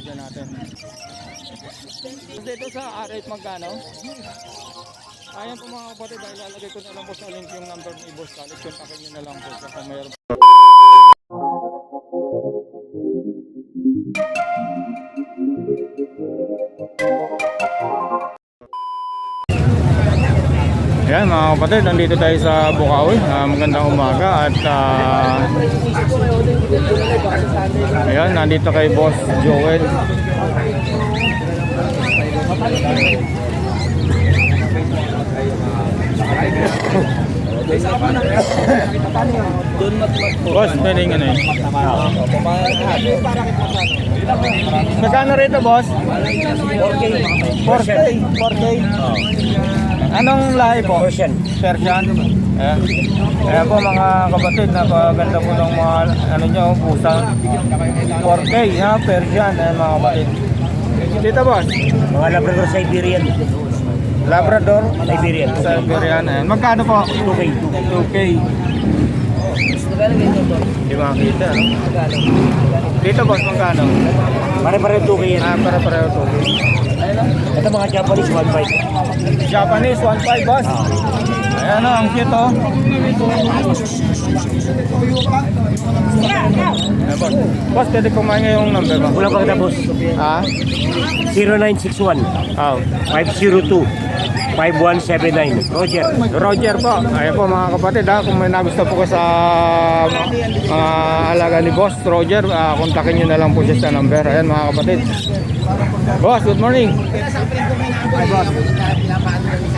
dyan natin. Dito sa R8 magkano? Ayan po mga kapatid, dahil lalagay ko na lang po sa link yung number ni Boss Khalid. Kontakin nyo na lang po sa mayroon. Ayan mga kapatid, nandito tayo sa Bukawi. Ah, magandang umaga at ah, ayan, nandito kay Boss Joel. Boss, pwede nga na eh. Magkano rito, boss? 4K. 4K. 4K. Anong lahi po? Persian. Persian. Ayan. Ayan po mga kapatid, napaganda po ng mga ano nyo, pusa. 4K, ha? Persian. Ayan mga kapatid. Dito boss, Mga Labrador Siberian. Labrador, Siberian. Siberian. Ayan. Magkano po? 2K. 2K. Hindi makakita, no? Dito boss, magkano? Pare-pare 2K yan. Ah, para-pareho 2K. Ito mga Japanese 1.5. Japanese 1.5 boss. Ayan na, ang cute oh. Boss. Boss, pwede kumain yung number mo. Wala pa kita boss. Ha? 0961 Oh. 502 5179. Roger. Roger po. Ayan po mga kapatid ha. Kung may nagusto po ko sa mga alaga ni Boss Roger, ah, kontakin nyo na lang po siya sa number. Ayan mga kapatid. Boss, good morning.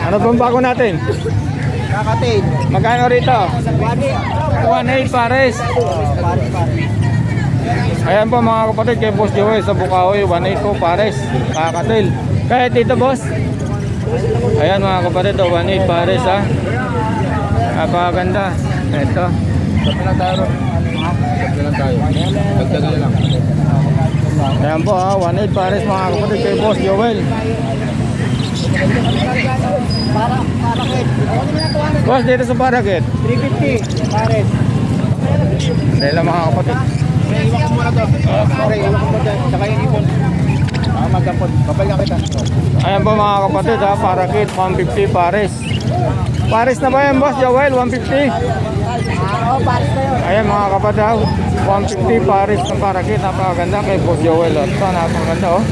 Ano pong bago natin? Kakatid. Magkano rito? 1.8 pares. Ayan po mga kapatid kay Boss Joey sa Bukaoy, 1.8 po pares. Kakatil. Kahit dito boss. Ayan mga kapatid, oh, 1.8 pares ha. Napakaganda. Ito. Ayan po ha, 1.8 pares mga kapatid kay Boss Joel. Boss, dito sa Paraget. 350. Pares. Dahil lang mga kapatid. Iwan ko muna to. Okay, iwan ko muna. Saka yung ipon. Ah, magkapon. Babalik kita. Ayan po mga kapatid ha, Paraket 150 pares. Pares na ba yan boss Joel? 150? Oo, pares na yun. Ayan mga kapatid ha, 150 pares ng Paraket. Napakaganda kay boss Joel. Ito napakaganda oh.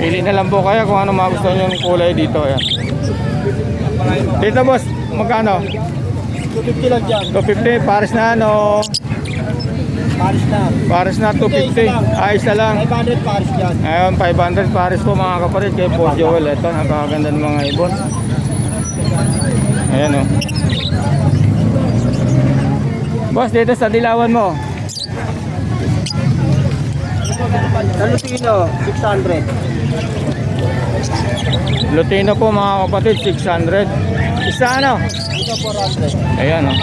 Pili na lang po kaya kung ano magustuhan yung kulay dito. Ayan. Dito boss, magkano? 250 lang dyan. 250 pares na ano? Pares na. Pares na 250. Ayos na lang. 500 pares dyan. Ayun, 500 pares po mga kapatid kay Boss Joel. Ito, napakaganda ng mga ibon. Ayan o. Boss, dito sa dilawan mo. Sa Lutino, 600. Lutino po mga kapatid, 600. Isa ano? Ito 400. Ayan o.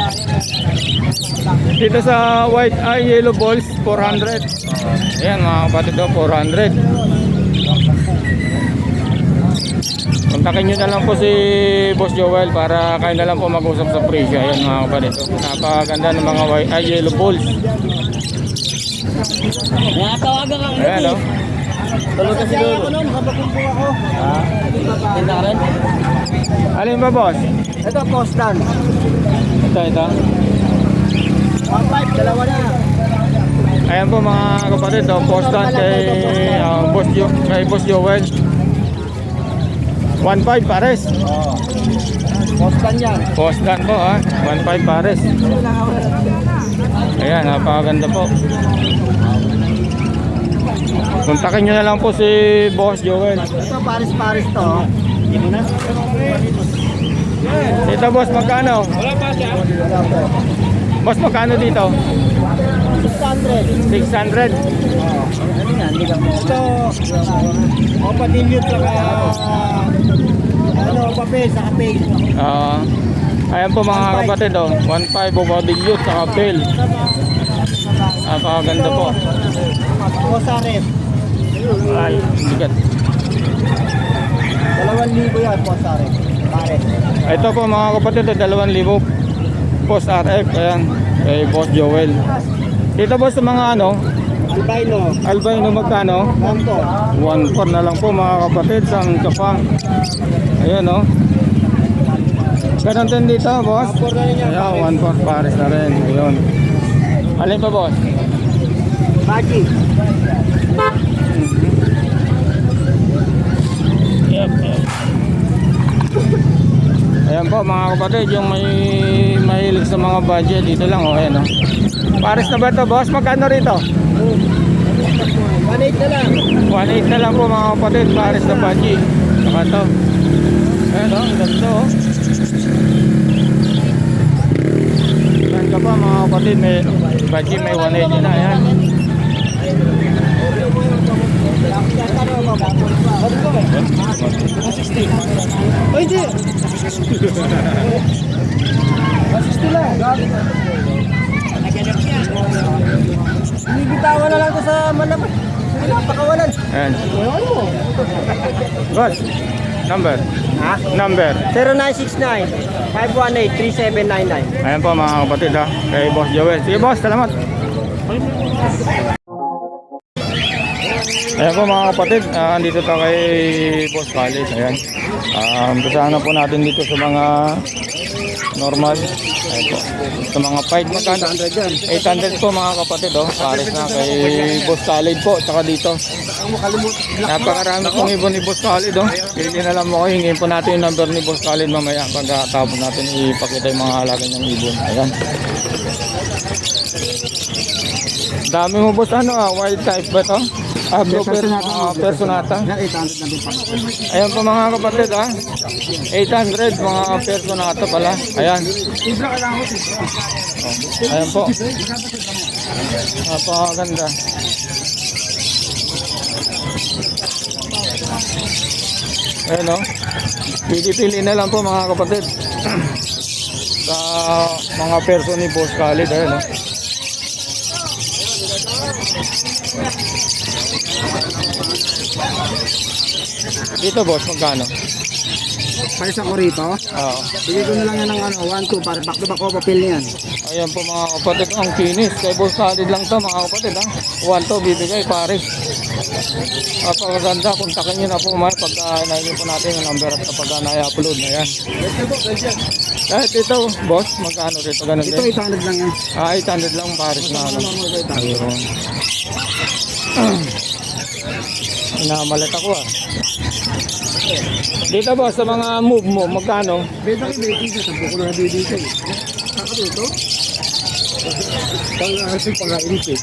Dito sa white eye yellow balls, 400. Ayan mga kapatid o, 400. Kontakin nyo na lang po si Boss Joel para kayo na lang po mag-usap sa presyo. Ayan mga kapatid. Napakaganda ng mga white eye yellow balls. Ayan o. Tulog ka siguro. Ako nun, kapakumpo ako. Ah, tinda ka rin? Alin ba boss? Ito, postan. Ito, ito. 1.5, dalawa na. Ayan po mga kapatid, oh, postan kay, ah, Boss, kay Boss Joel. 1.5 pares. Oo. Postan yan. Postan po ha. 1.5 pares. Ayan, napakaganda po. Kontakin nyo na lang po si Boss Joel. Ito, pares-pares to. Hindi mo na? Dito boss, magkano? Wala po. Boss, magkano dito? 600. 600. Ano yan? Hindi ka Ito, Opa Dilute saka ano, pape, saka pail. Ah, ayan po mga kapatid oh. 1.5 o body youth sa kapil. Napakaganda po. Posaref. Ay, bigat. 2,000 yan, Posaref. Pares. Ito po mga kapatid, 2,000 post RF. Ayan, kay Boss Joel. Dito boss sa mga ano, Albino. Albino magkano? Manto. 1.4 na lang po mga kapatid sa Kapang. Ayan o. Ganon din dito, boss. 1.4 na rin yan. Ayan, 1.4 pares na rin. Ayun. Alin pa, boss? Baki. Ayan po mga kapatid, yung may mahilig sa mga budget dito lang oh, ayan oh. Pares na ba ito, boss? Magkano rito? 1.8 na lang. 1.8 na lang po mga kapatid, pares na budget. Saka to. Ayan oh, ganda oh. Ayan ka pa mga kapatid, may budget may 180 na, ayan. Oh, hindi. 160 lang. Binibitawan na lang ko sa malaman. Napakawalan. Ayan. Ewan mo. Boss, number. Ha? Number. 0969-518-3799. Ayan po mga kapatid ha, kay Boss Joel. Sige boss, salamat. Ayan po mga kapatid, ah, andito tayo kay Boss Khalid. Ayan. Um, Umpisahan na po natin dito sa mga normal. Ayan po. Sa mga fight magkano? 800 yan. 800 po mga kapatid oh. Pares na kay Boss Khalid po. Tsaka dito. Napakarami pong ibon ni Boss Khalid oh. Pili na lang mo ko. Hingin po natin yung number ni Boss Khalid mamaya. Pagkatapos natin ipakita yung mga halaga niyang ibon. Ayan. Dami mo boss ano ah, wild type ba to? Ah, blue per, ah, personata. Yan, 800 na din pa. Ayan po mga kapatid ah. 800 mga personata pala. Ayan. Oh, ayan po. Napakaganda. Ayan o. Pili-pili na lang po mga kapatid. Sa mga person ni Boss Khalid. Ayan o. Dito boss, magkano? Para sa ko rito, Oo. bigay ko na lang yan ng ano, 1, 2, para back to back papel niyan. Ayan po mga kapatid, ang kinis. Kay Boss Khalid lang to mga kapatid ha. One to bibigay pare. Napakaganda, kontakin nyo na po mga pag uh, nainin po natin yung number at kapag uh, na-upload na yan. Kahit ito, boss, magkano rito? Ganun Ito din? 800 lang yan. Ah, 800 lang pares na ano. Ayun. Inamalat ako ah. Dito boss, sa mga move mo, magkano? Benta ko 20 sa sabi ko na bibigay ko. Saka dito? Pang asin pang init eh.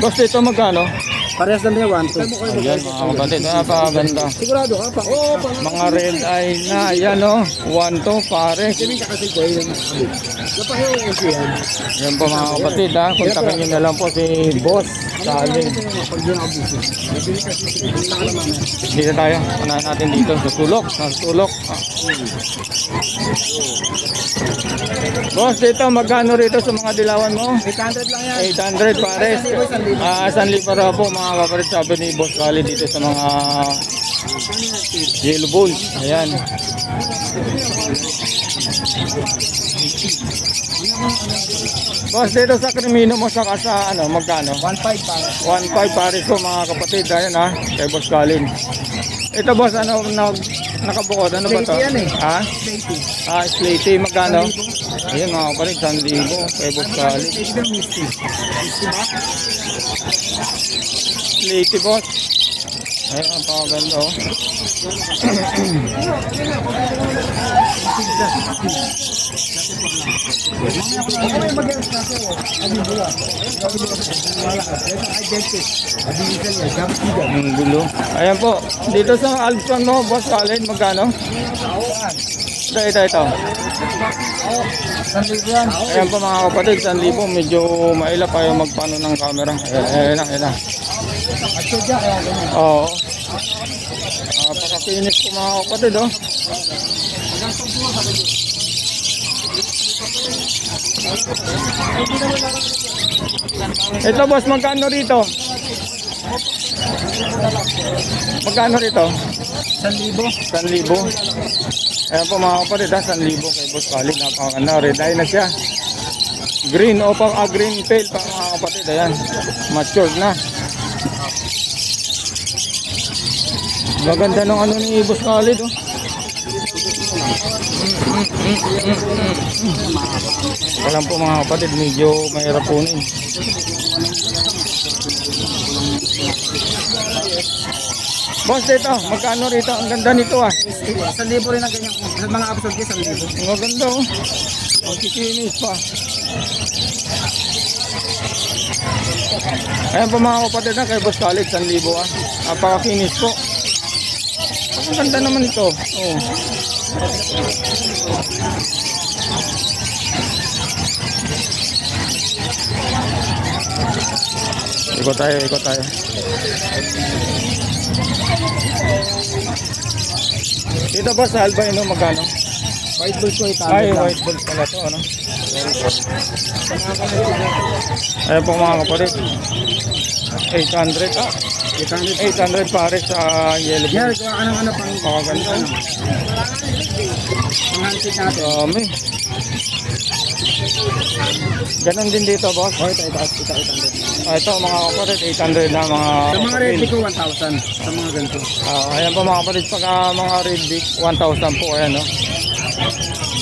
Boss, dito magkano? Parehas lang yan 1, 2. Ayan mga kapatid, napakaganda. Sigurado ka pa? Oo, pa. Mga red eye na, ayan o. One to pare. Kasi kasi ko yun. Napahiyo ko siya. Yan po mga kapatid ha. Kontakin nyo na lang po si Boss naman. Dito tayo. Unahan natin dito sa sulok. Sa sulok. Ah. Boss, dito magkano rito sa mga dilawan mo? 800 lang yan. 800 pares. Ah, San Libera po mga kapatid sabi ni Boss Kali dito sa mga yellow bulls. Ayan. Boss, dito sa krimino mo saka sa ano, magkano? 1.5 para. 1.5 pares ko mga kapatid. Ayan ha, kay Boss Kalin. Ito boss, ano, nag, nakabukod? Ano ba to? Slaty yan eh. Ha? 20. Ah, Slaty, magkano? Ayan mga kapatid, 1,000 kay Boss Kalin. Ito yung misty. Misty ba? Slaty boss. Ayan, ang pakaganda oh. Ang gulo. Ayan po, dito sa Alpson mo, Boss Kalin, magkano? Ito, ito, ito. Ayan po mga kapatid, 1,000 medyo mailap ayaw magpano ng camera. Ayan, ayan ayan na. At siya kaya ganun. Oo. Napaka-finish po mga kapatid, oh. Ito boss, magkano rito? Magkano rito? 1,000. 1,000. Ayan po mga kapatid, ha, 1,000 kay Boss Khalid. Napakaganda, red eye na siya. Green o pang ah, green tail pa mga kapatid, ayan. Matured na. Maganda nung ano ni Boss Khalid oh. Alam po mga kapatid, medyo mahirap punin. Boss, dito, magkano rito? Ang ganda nito ah. Isang libo rin ang ganyan. Sa mga episode ko, isang libo. Ang ganda oh. Ang kikinis pa. Ayan po mga kapatid na kay Boss Khalid, 1,000 ah. Napakakinis po. Ang ganda naman ito. Oh. Ikot tayo, ikot tayo. Dito ba sa albino magkano? White bulls ko, ito. Ay, white balls pala to, ano? Ayan po mga kapatid. 800 ah. 800 pare sa yellow Yan, balls. gawa ka ng ano pang Makaganda. pang handset natin. Dami. Ganon din dito, boss. Oh, ito, ito, ito, ito, ito. Ah, ito mga kapatid, 800 na mga Sa mga red ko, 1,000. Sa mga ganito. Ah, ayan po mga kapatid, pagka mga red beak, 1,000 po, ayan no.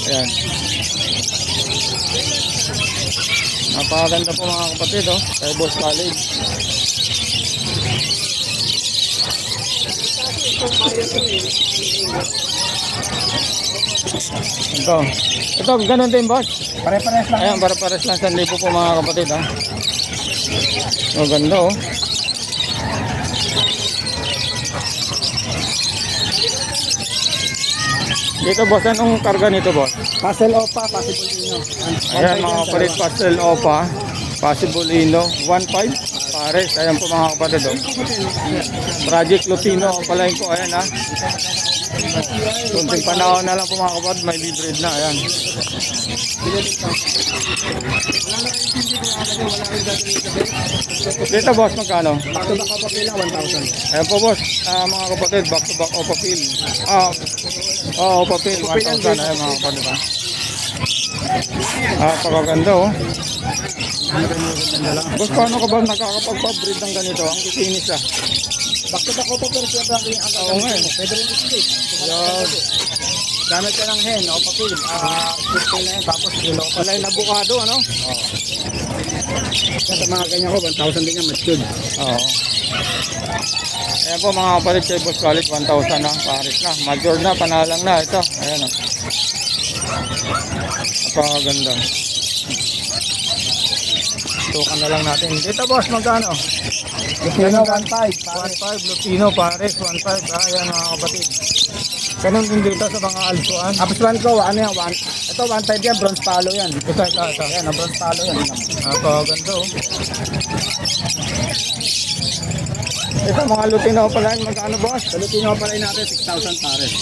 Ayan. Napakaganda po mga kapatid, oh. Kay Boss College. Ito. Ito, ganun din, boss. Pare-pares lang. Ayan, para pares lang 1,000 po mga kapatid, ha. Oh, ganda, oh. Dito, boss, anong karga nito, boss? Pastel opa, possible nyo. Ayan, mga kapatid, pastel opa. Possible ino, 1.5 pares. Ayan po mga kapatid, oh. Project Lutino, ang palain ko, ayan, ha. Kunting panahon na lang po mga kapatid, may bibreed na, ayan. Dito, boss, magkano? Back to back opa pila, 1,000. Ayan po boss, Ah, mga kapatid, back to back Opa Pil. Ah, oh, Opa Pil, 1,000 ayan mga kapatid. ah. Ah, pagkaganda oh. Boss, paano ka ba nakakapagpa-breed ng ganito? Ang kikinis ah. Back to back opa pero siya ang ang Oo nga. Pwede rin i-split. Yan. Gamit ka ng hen, opa pil. Ah, 15 na yan. Tapos kilo opa. Palay na bukado, ano? Yan sa mga ganyan ko, 1,000 din yan matured. Oo. Ayan po mga kapatid, kay Boss Khalid, 1,000 na, pares na. Major na, panalang na. Ito, ayan oh. Napakaganda. Tukan na lang natin. Dito boss, magkano? Lutino, 1,500. 1.5 Lutino pares, 1.5 ah, ayan mga kapatid. Ganun din dito sa mga alsuan. One ko, ano yan, one, ito 1,500 yan, bronze palo yan. Ito, ito, ito. Yan, na bronze palo yan. Napakaganda oh. Ito mga Lutino pala, magkano boss? Sa Lutino pa rin natin, 6,000 pares.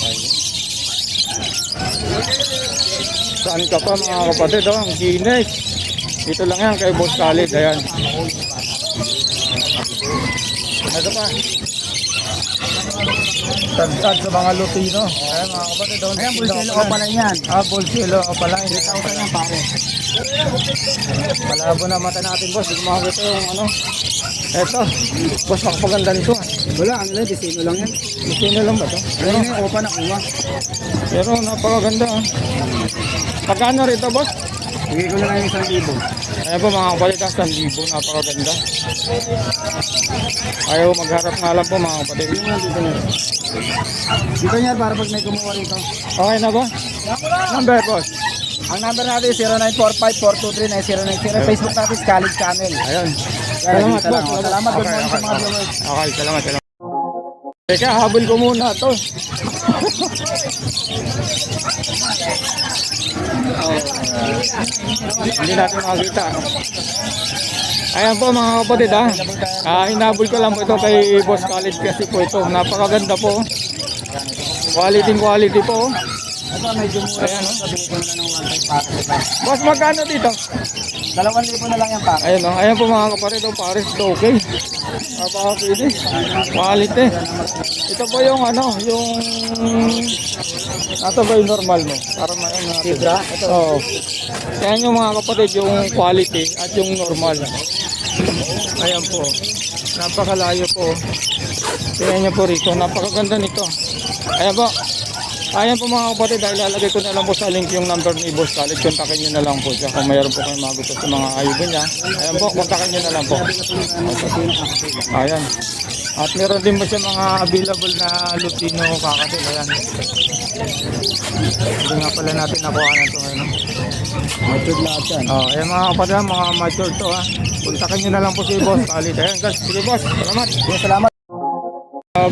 Saan ka pa mga kapatid oh, ang ginis. Dito lang yan kay Boss Khalid, ayan. Ito pa. Tagtag sa mga Lutino. Ayan mga kapatid. Ayan, bulsilo ko pala yan. Ah, Bolsilo, o pala. 3,000 yan pares. Malabo na mata natin, boss. Hindi ko makakita yung ano. Eto, boss, makapaganda nito. Wala, ano lang, disino lang yan. Lutino lang ba to? Pero yun yung opa na kuha. Pero napakaganda ah. Pagkano rito, boss? Bigay ko na lang yung isang libo. Ayan po mga kapatid, ah, 1,000, napakaganda. Ayaw magharap nga lang po mga kapatid. Yung mga dito na. Dito niya para pag may kumuha rito. Okay na ba? Number, boss. Ang number natin 0945-423-9090. Facebook natin is College Channel. Ayun. Salamat, Salamat. Salamat, good Okay, morning sa okay, mga okay. viewers. Okay, salamat, salamat. Teka, habol ko muna to. Hindi natin makita. Ayan po mga kapatid ha. Ah, hinabol ko lang po ito kay Boss Khalid kasi po ito. Napakaganda po. Quality quality po. Ito, medyo mura. Ayan, oh. Sabi ko na ng 1 para sa Boss, magkano dito? 2,000 na lang yan para. Ayan o, ayan po mga kapatid, oh, pares ito okay. Napakakilis. Quality. Ito po yung ano, yung... Ito ba yung normal mo? Para may ano natin. Zebra? Ito. Oo. Yan yung mga kapatid, yung quality at yung normal. Ayan po. Napakalayo po. Tingnan niyo po rito. Napakaganda nito. Ayan po. Ayan po mga kapatid, dahil lalagay ko na lang po sa link yung number ni Boss Khalid. Kontakin niyo na lang po siya kung mayroon po kayong mga gusto sa mga ayubo niya. Ayan po, kontakin niyo na lang po. Ayan. At meron din po siya mga available na Lutino kakatil. Ayan. Hindi nga pala natin nakuha na ito ngayon. Matured lahat yan. Oh, ayan mga kapatid, mga mature to ha. Kontakin niyo na lang po si Boss Khalid. Ayan guys, sige boss, salamat. Yes, salamat. Uh,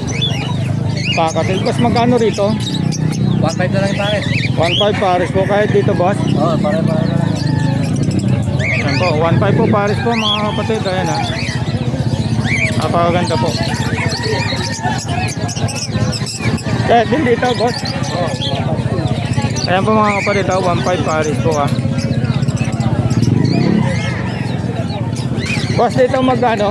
kakatil. Boss, magkano rito? 1.5 na lang yung pare. 1.5 pares po kahit dito boss. Oo, oh, pare pare na lang. Ayan po, 1.5 po pares po mga kapatid. Ayan ha. Napakaganda po. Kaya din dito boss. Oo. Ayan po mga kapatid, ah, 1.5 pares po ah. Boss, dito magkano?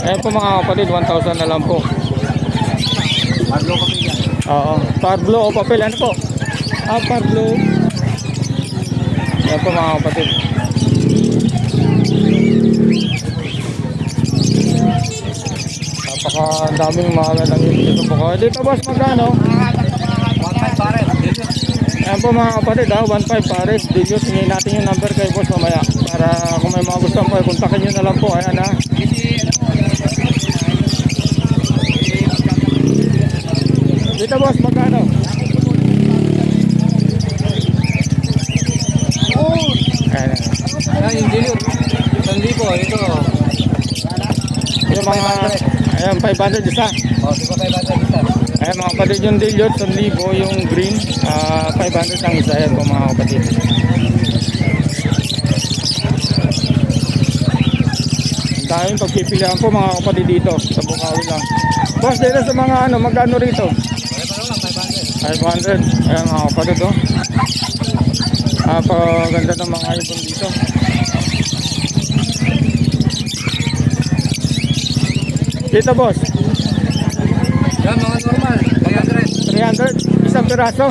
Ayan po mga kapatid, 1,000 na lang po. Maglo ka pila. Oo. Parblo o papel, ano po? Ah, parblo. Ayan po mga kapatid. Napaka daming mga gandang yung dito po. Dito boss, magkano? 1.5 pare. Ayan po mga kapatid ha, 1.5 pares. Dito, tingin natin yung number kay boss mamaya. Para kung may mga gusto po, kontakin nyo na lang po. Ayan ha. Dito boss, magkano? Ayan. Yung dilute. Sandi po, ito. Yung mga, ayan, 500 isa. Oh, di ba 500 isa? Ayan mga kapatid, yung dilute, 1,000 yung green, ah 500 ang isa. Ayan po mga kapatid. Daming pagpipilian po mga kapatid dito sa Bukawi lang. Boss, dito sa mga ano, magkano rito? Pare pa lang, 500. 500. Ayan mga kapatid oh. Napakaganda ng mga ibon dito. Dito boss, Yan, mga normal. 300. 300, isang piraso.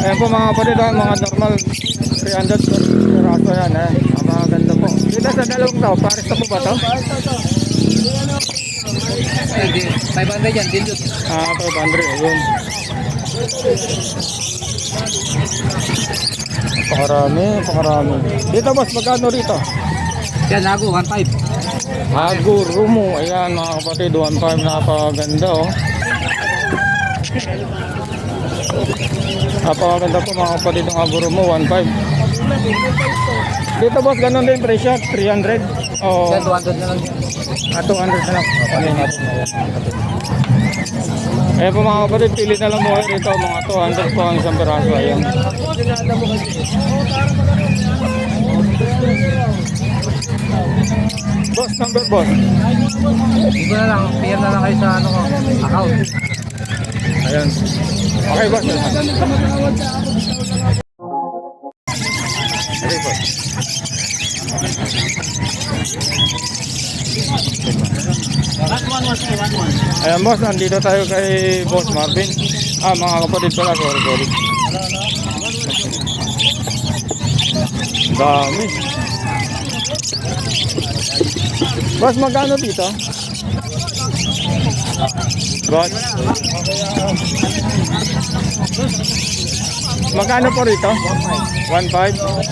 Ayan po mga kapatid, ah, mga normal 300 piraso yan. Eh. Ang mga ganda po. Dito sa dalawang tao, pares na po ba to? Di- 500 yan, dilute. Ah, 500, ayun. Pakarami, pakarami. Dito boss, magkano rito? Yan, lago, 1.5. Agurumo, ayan mga kapatid, 1.5 napakaganda oh. Napakaganda po mga kapatid ng Agurumo, 1.5. Dito boss, ganun din presyo, 300. Oh, Yan, 200 na lang ah, 200 na lang. Yung natin? Eh po mga kapatid, pili na lang mo dito, mga 200 po ang isang peraso. Ayan. Boss, number boss. Iba na lang, PM na lang kayo sa ano ko, account. Ayan. Okay, boss. Okay, boss. Ayan, boss. Nandito tayo kay Boss Marvin. Ah, mga kapatid pala. Sorry, sorry. Dami. Boss, magkano dito? Boss? Magkano po rito? 1.5?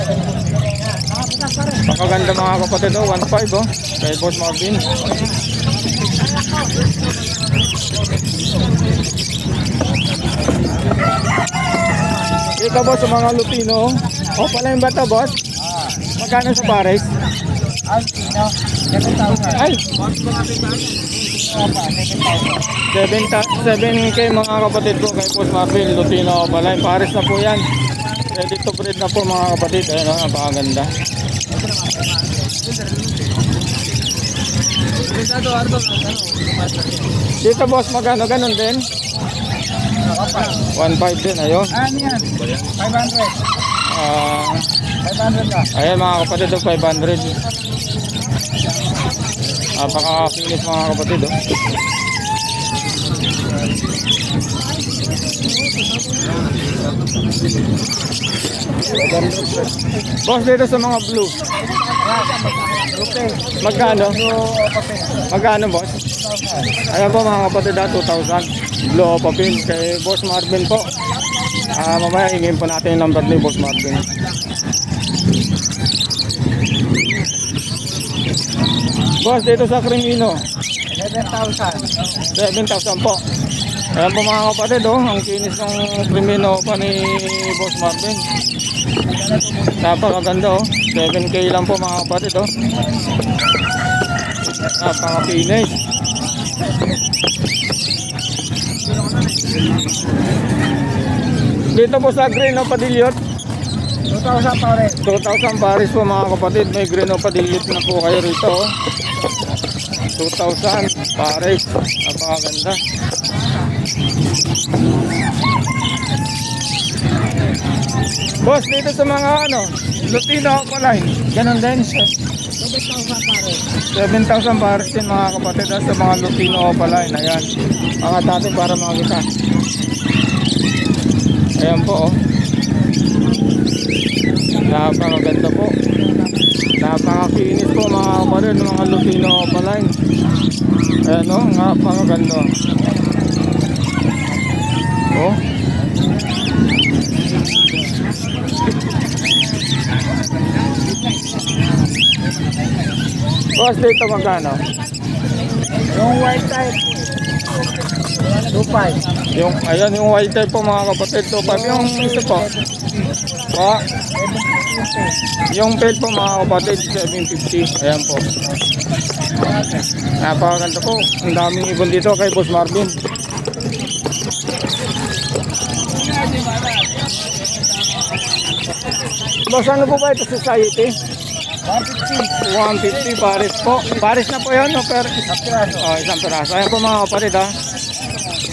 Pakaganda mga kapatid oh, 1.5 oh. Boss Marvin. Dito boss sa mga Lutino. Oh, pala yung bata boss. Magkano sa pares? Ay, no, 7,000. Ay! 7 ta 7k mga kapatid ko kay Boss Marvin Lutino Balay Pares na po yan Ready to breed na po mga kapatid Ayun o, napakaganda ano ba? Ano? Dito boss magkano ganun din 1.5 din ayun Ano yan? 500. Ah, 500 ka. Ayan mga kapatid oh, 500 Napakakinis mga kapatid oh. Boss, dito sa mga blue. Okay. Magkano? Magkano, boss? Ayan po mga kapatid, ah, 2,000. Blue Opa Pin kay Boss Marvin po. Ah, mamaya hingin po natin yung number ni Boss Marvin. Boss, dito sa Crimino, 7,000. 7,000 po. Ayan po mga kapatid, oh, ang kinis ng Crimino pa ni Boss Marvin. Napakaganda, oh. 7K lang po mga kapatid, oh. Napaka-finish. Dito po sa Green o Padilliot, 2,000 pa rin. 2,000 pares po mga kapatid. May Green o Padilliot na po kayo rito. oh. 2,000 pares. Napakaganda. Boss, dito sa mga ano, Lutino Opaline, ganun din. 7,000 pa rin. 7,000 pares din mga kapatid ah, sa mga Lutino Opaline. Ayan, angat natin para makita. Ayan po oh. Napakaganda po. Napakakinis po mga kapatid mga Lutino Opaline. Ayan oh, napakaganda. Oh. Boss, dito magkano? Yung white type. 2,500. Yung, ayan yung white type po mga kapatid. So, pag yung isa po. Po. Yung pail po mga kapatid, 750. Ayan po. Napakaganda po. Ang daming ibon dito kay Boss Marvin. Boss, ano po ba ito society? 150. 150 pares po. Pares na po yan, no? Per, Kapiraso. Oh, isang piraso. Ayan po mga kapatid ha.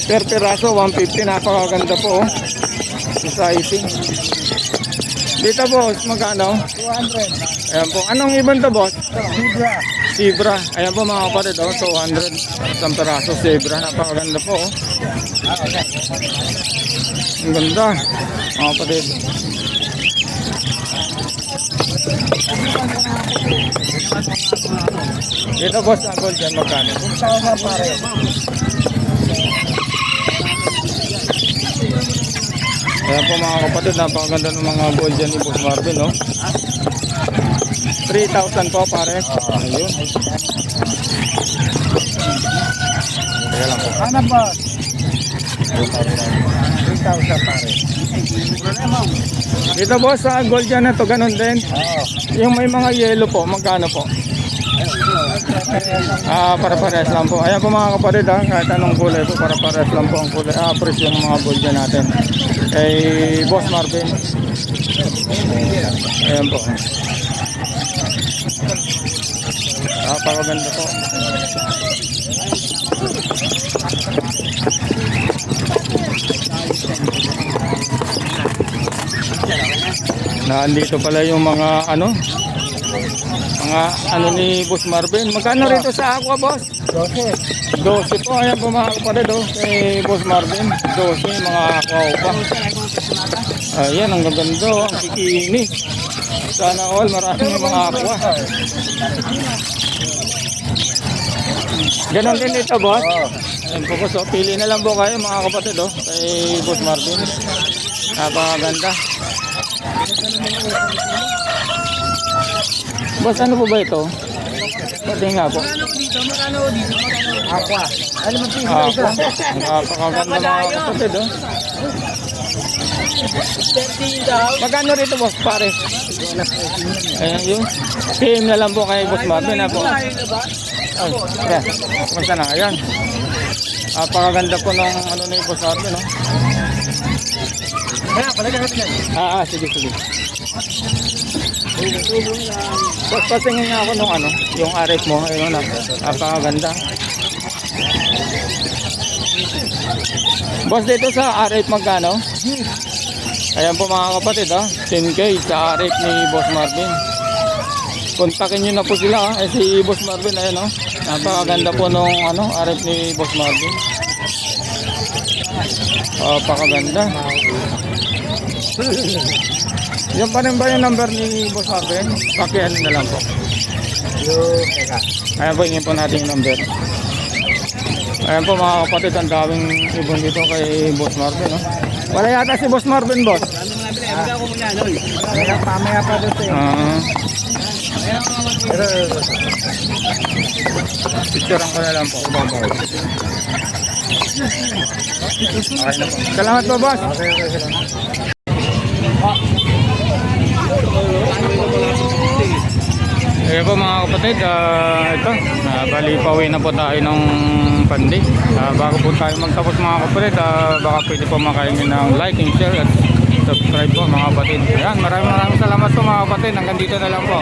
Per piraso, 150. Napakaganda po. oh. Society. Dito boss, magkano? 200. Ayan po. Anong ibon to boss? Zebra. Zebra. Ayan po mga kapatid. Oh, 200. Isang piraso. Zebra. Napakaganda po. Oh. Ah. Ang ganda. Mga kapatid. Dito boss, ang gold dyan magkano? 6,000 pa rin. Ayan po mga kapatid, napakaganda ng mga gold dyan ni Boss Marvin, no? 3,000 po pare. Ayun. Teka lang po. Ano ba? 3,000 pa rin. Dito boss, sa gold dyan na to, ganun din. Oo. Yung may mga yellow po, magkano po? Ah, para pares lang po. Ayan po mga kapatid ha, kahit anong kulay po, para pares lang po ang kulay. Ah, presyo ng mga gold dyan natin. Kay Boss Marvin. Ayan po. Napakaganda po. Nandito pala yung mga ano, mga ano ni Boss Marvin. Magkano rito sa Aqua, Boss? 12. 12 po. Ayan po mga kapatid, oh. Kay Boss Marvin. 12 mga Aqua pa. Ayan, ang gaganda, oh. Ang kikinis. Sana all, maraming mga Aqua. Ganon din dito, Boss. Ayan po po. So, pili na lang po kayo mga kapatid, oh. Kay Boss Marvin. Napakaganda. Boss, ano po ba ito? Pati nga po. Aqua. Ano mo Ah, isa? napakaganda mga kapatid, oh. Magkano rito, boss, pare? Ayan yun. PM na lang po kay Boss Marvin, ha po. Ay, yeah. Kumusta na? Ayan. Napakaganda po ng ano ni Boss Marvin, no? Kaya, palagyan natin. Ah, ah, sige, sige. Boss, pasingin nga ako nung ano, yung arit mo. Ayun, na. Napakaganda. Boss, dito sa R8 magkano? Ayan po mga kapatid ha, 10k sa R8 ni Boss Marvin. Kontakin nyo na po sila ha, eh, si Boss Marvin ayun oh. Napakaganda po nung ano, R8 ni Boss Marvin. Oh, pakaganda. Yan pa rin ba yung number ni Boss Marvin? Pakihan na lang po. Ayan po, hingin po natin yung number. Ayan po mga kapatid, ang daming ibon dito kay Boss Marvin. No? Wala yata si Boss Marvin, boss. Mamaya, mamaya pa doon sa'yo. Ah, Pero, picturean ko na lang po. Okay na po. Salamat po, boss. okay, okay, salamat. Ayan po mga kapatid, ah, ito, uh, bali pauwi na po tayo ng pandi. Ah, bago po tayo magtapos mga kapatid, ah, baka pwede po makaingin ng like and share at subscribe po mga kapatid. Ayan, maraming maraming salamat po mga kapatid. Hanggang dito na lang po.